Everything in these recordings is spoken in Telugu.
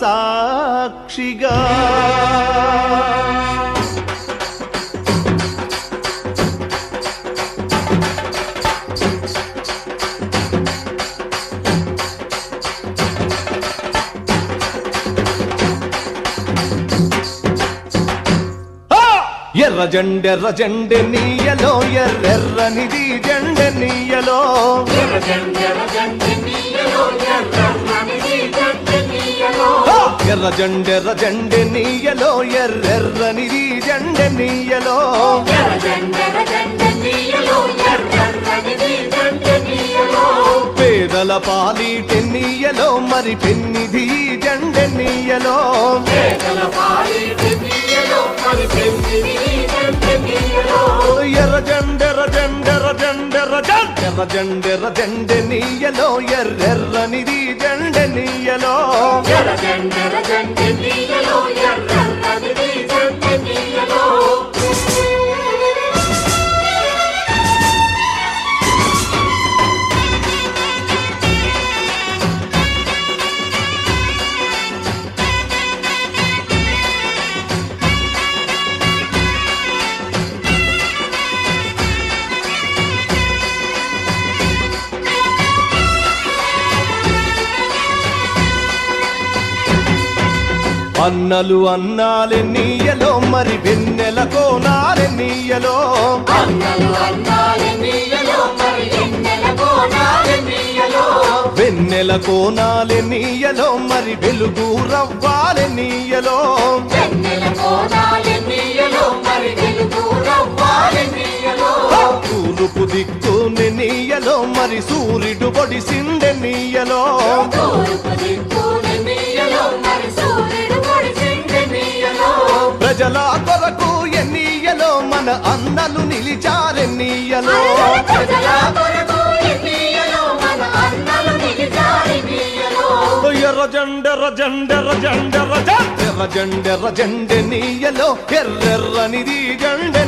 సాక్షిగా ఆ! ఎర్ర జెండెర్ర జెండె నీయలో ఎర్రెర్రనిది జెండె నీయలో ఆ! ఎర్ర జెండెర్ర జెండె నీయలో ఎర్రెర్రనిది జెండె నీయలో. పేదల పాలిటె నీయలో మరి పెన్నిధి జెండె నీయలో. ఎర్ర జెండెర జెండెర్ర జెండెర్ర జెండెర్ర జెండెర్ర జెండె నీయలో ఎర్రెర్రనిది జెండె నీయలో అన్నలు అన్నాలె నీయలో మరి వెన్నెల కోనాలె నీయలో. వెన్నెల కోనాలె నీయలో మరి వెలుగు రవ్వాలె నీయలో. తూర్పు దిక్కుని నీయలో మరి సూర్యుడు పొడిసిందె నీయలో. నిలిచారెన్నీయలో ఎర్ర జెండెర్ర జెండెర్ర జెండెర్ర జెండెర్ర జెండెర్ర జెండె. నీయలో ఎర్రెర్రనిది జెండె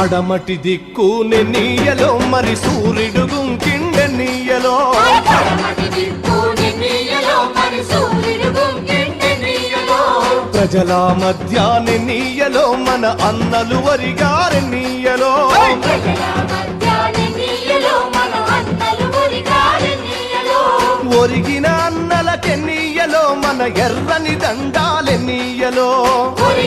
పడమటి దిక్కుని నీయలో మరి సూర్యుడు గుంకిండె నీయలో. ప్రజల మధ్యాన్ని నీయలో మన అన్నలు వరిగారి నీయలో. ఒరిగిన అన్నలకి నీయలో మన ఎర్రని దండాలె నీయలో. ఒరే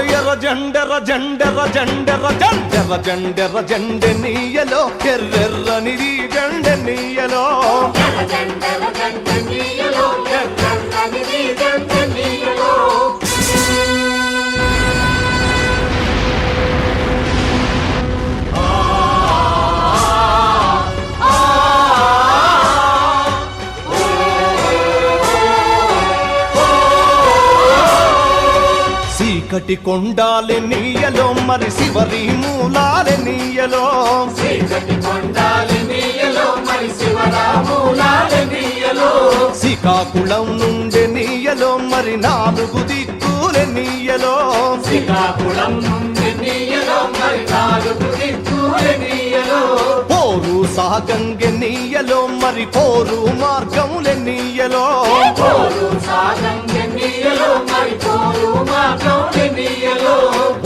ఎర్ర జెండెర్ర జెండెర్ర జెండెర్ర జెండెర్ర జెండెర్ర జెండె నీయలో ఎర్రెర్రని జెండె నీయలో. ఎర్రెర్రనిది జెండె నీయలో. చీకటి కొండాలె నీయలో మరి శివరి మూలాలె నీయలో. శ్రీకాకుళం నుండి నీయలో మరి నాలుగు దిక్కులె నీయలో. శ్రీకాకుళం నుండి నీయలో మరి నాలుగు దిక్కుల నీయలో మరి మార్గములెన్నీయలో పోరు సాగం ఎన్నియలో మరి పోరు మాత్రం ఎన్నియలో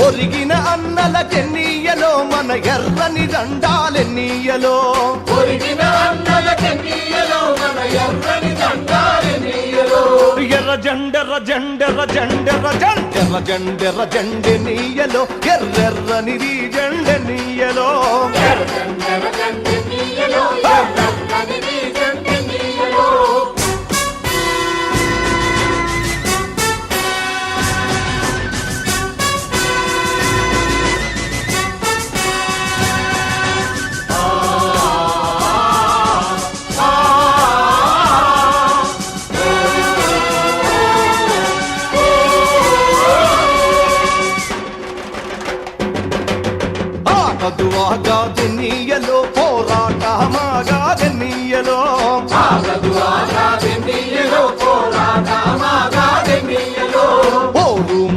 ఒరిగిన అన్నలకెన్నీయలో మన ఎర్రని దండాలెన్నీయలో ఒరిగిన అన్నల ఎన్నియలో మన ఎర్రని దండాలెన్నియలో ఎర్ర జండెర్ర జండెర్ర జండెర్ర జండెర్ర జండెర్ర జండె నీయలో ఎర్రెర్రనిది జండె నీయలో. ఎర్రగంగల గండెన్నియలో ఎర్రగంగనిది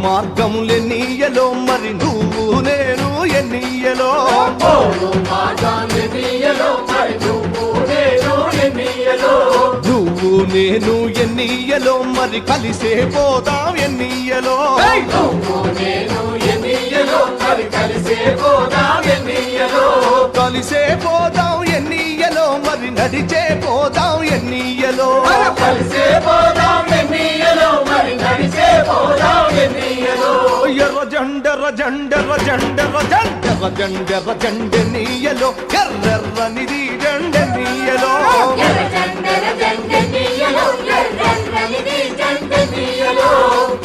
మార్గములే నీయలో మరి నువ్వు నేను ఎన్నీయలో? నువ్వు నేను ఎన్నియలో? మరి కలిసే పోదాం ఎన్నీయలో? కలిసే పోదాం ఎన్నియలో? కలిసే పోదాం ఎన్నీయలో? మరి నడిచే పోదాం ఎన్నీయలో? కలిసే పోదాం ఎన్నియలో మరి నడిచే పోదాం ఎన్నియలో. ఎర్ర జండెర్ర జండెర్ర జండెర్ర జండెర్ర జండెర్ర జండె నీయలో ఎర్రెర్రనిది జండె నీయలో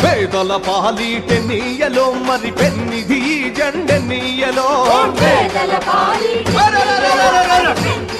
పేదల పాలీటె నీయలో మరి పెన్నిది జండె నీయలో పేదల పాలి పెన్నిది జెండెన్నియలో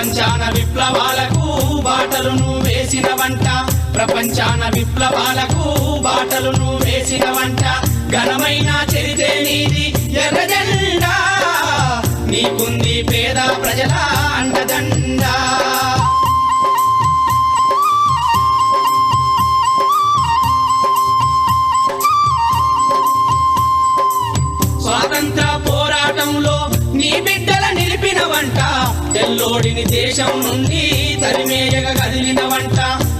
ప్రపంచాన విప్లవాలకు బాటలును వేసిన వంట. ప్రపంచాన విప్లవాలకు బాటలును వేసిన వంట. ఘనమైన చరితే నీది ఎర్రజెండా. నీకుంది పేద ప్రజల అండదండా. స్వాతంత్ర పోరాటంలో నీ బిడ్డ కదిలినవంట వంట తెల్లోడిని దేశం నుండి తరిమేయగ కదిలినవంట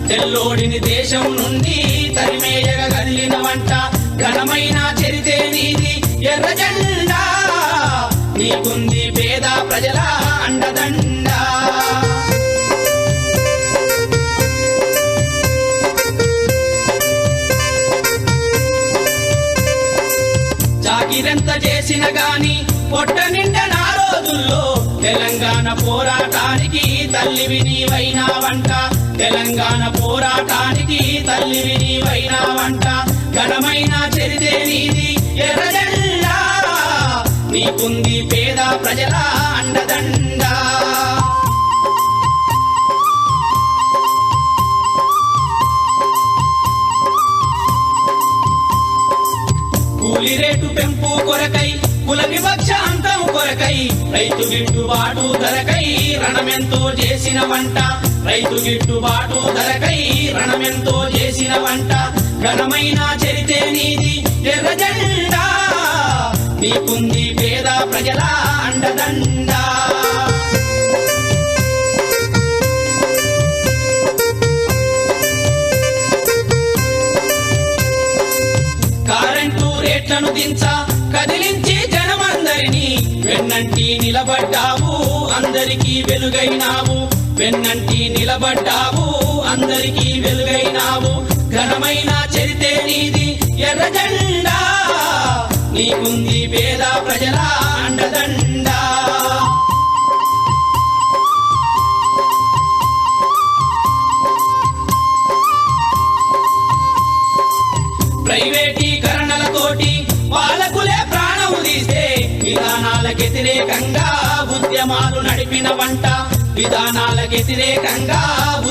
తెల్లోడిని దేశం నుండి తరిమేయగ కదిలినవంట ఘనమైన చరితే నీది ఎర్ర జెండా. నీకుంది పేద ప్రజల అండదండా. జాగిరెంత చేసిన గాని పొట్ట నిండా నా రోజుల్లో తెలంగాణ పోరాటానికి తల్లివి నీవైనా వంట. తెలంగాణ పోరాటానికి తల్లివి నీవైనా వంట. ఘనమైన చరితే నీది ఎర్రజెండా. నీకుంది పేద ప్రజల అండదండా. కూలి రేటు పెంపు కొరకై కుల వివక్ష అంతం కొరకై రైతు గిట్టుబాటు ధరకై రణమెంతో చేసిన వంట. రైతు గిట్టుబాటు ధరకై రణమెంతో చేసిన వంట. ఘనమైన చరితే నీది ఎర్రజెండా నీకుంది పేద ప్రజల అండదండా. కరెంటు రేట్లను దించ కదిలించి జనమందరినీ వెన్నంటి నిలబడ్డావు అందరికీ వెలుగైనావు. వెన్నంటి నిలబడ్డావు అందరికీ వెలుగైనావు. ఘనమైన చరితే నీది ఎర్రజెండా నీకుంది పేద ప్రజల అండదండా. ప్రైవేటీకరణలతోటి పాలకులే తీస్తే ఉద్యమాలు నడిపిన వంట. విధానాలకితిరేకంగా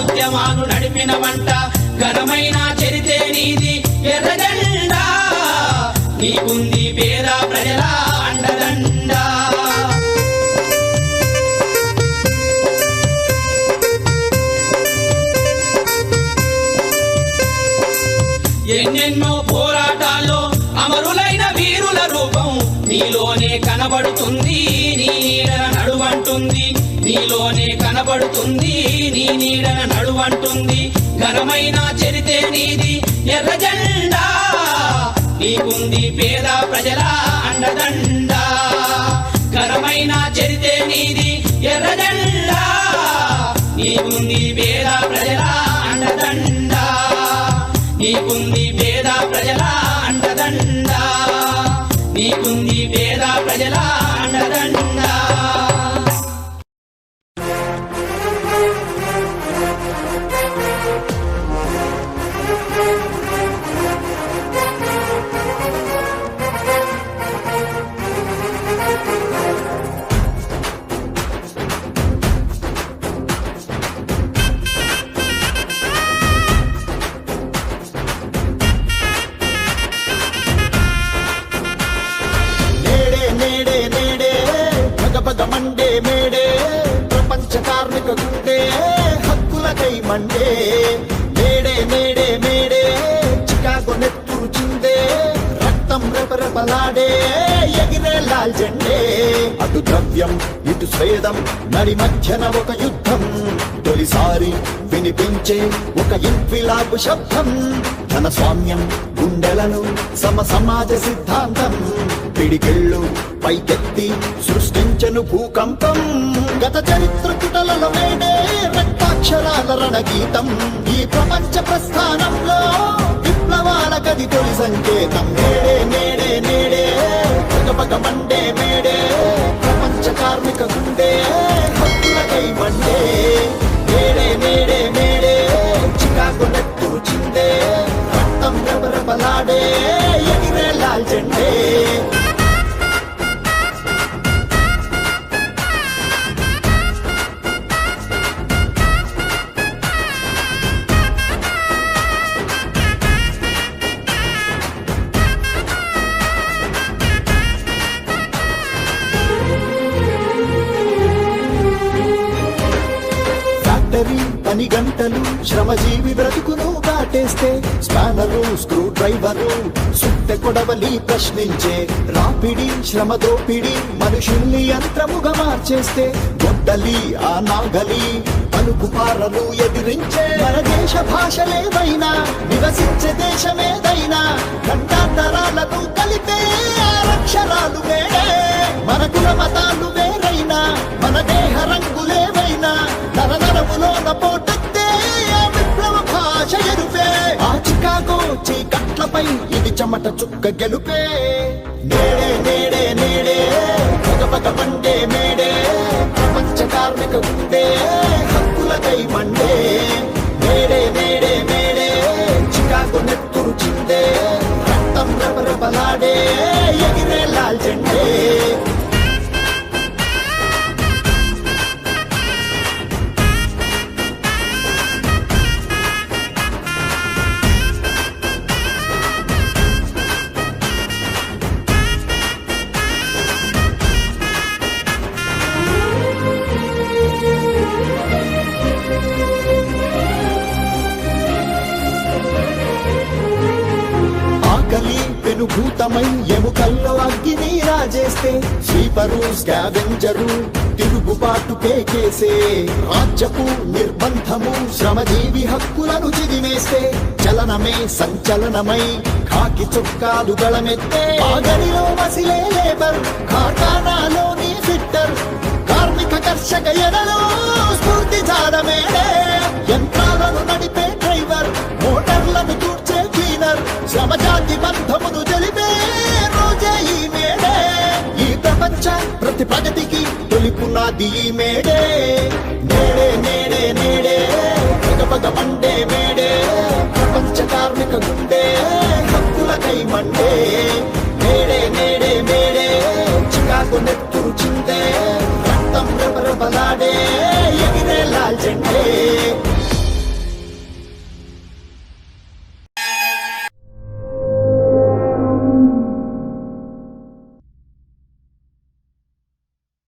ఉద్యమాలు నడిపిన వంట. ఘనమైన చరితే నీది ఎర్రజెండా. నీకుంది పేద ప్రజల అండదండా. ఎన్నెన్నో పోరాటాల్లో అమరుల నీలోనే కనబడుతుంది నీ నీడన నడువంటుంది. నీలోనే కనబడుతుంది నీ నీడన నడువంటుంది. ఘనమైన చరితే నీది ఎర్ర జెండా. నీకుంది పేద ప్రజల అండదండ. ఘనమైన చరితే నీది ఎర్ర జెండా. నీకుంది పేద ప్రజల అండదండ. నీకుంది పేద ప్రజల అండదండా. నీకుంది పేద ప్రజల అండదండా లాల్ అటు ద్రవ్యం ఇటు స్వేదం నడి మధ్యన ఒక యుద్ధం. తొలిసారి వినిపించే ఒక ఇన్ఫిలాబు శబ్దం. ధన స్వామ్యం గుండెలను సమ సమాజ సిద్ధాంతం. పిడికిళ్ళు పైకెత్తి సృష్టించను భూకంపం. గత చరిత్ర పుటలలో వేడే రక్తాక్షరాల రణగీతం. ఈ ప్రపంచ ప్రస్థానంలో విప్లవాల తొలి సంకేతం. నేడే నేడే నేడే పగ మండే మేడే. ప్రపంచ కార్మిక గుండే హక్కులకై మండే నేడే నేడే మేడే. చికాగో నెత్తురు చిందే. రక్తం రెపరెపలాడే. ఎగిరే లాల్ జెండే కొడవలి ప్రశ్నించే. రాపిడి శ్రమ దోపిడి మనుషుల్ని యంత్రముగా మార్చేస్తే. గొడ్డలి ఆ నాగలి పలుకు పారలు ఎదిరించే. మన దేశ భాషలేదైనా నివసించే దేశమేదైనా గంటాంతరాలను కలిపే అక్షరాలు వేడే మన కుల మతాలు వేరైనా మన దేహ రంగులేవైనా నరనరములోన పోటెత్తే విప్లవ భాష ఎరుపే. ఆ చికాగో చీకట్లపై చెమట చుక్క గెలుపే. నేడే నేడే నేడే. పగ పగ మండే మేడే. ప్రపంచ కార్మిక ఉండే హక్కులకై మండే. చేస్తే స్వీపరు స్కావెంజరు తిరుగుబాటు కేకేసే. రాజ్యపు నిర్బంధము శ్రమజీవి హక్కులను చిదిమేస్తే. చలనమే సంచలనమై కాకి చొక్కాలు గళమెత్తే. ఆగడిలో మసిలే లేబర్ కార్ఖానాలోని ఫిట్టర్. కార్మిక కర్షక ఎడలో ప్రతి ప్రగతికి తొలి పునాది మేడే. నేడే నేడే నేడే పగ పగ మండే మేడే. ప్రపంచ కార్మిక గుండె హక్కులకై మండే. నేడే నేడే మేడే. చికాకు నెత్తురు చిందే. రక్తం రబరబలాడే ఎగిరే లాల్ జెండే.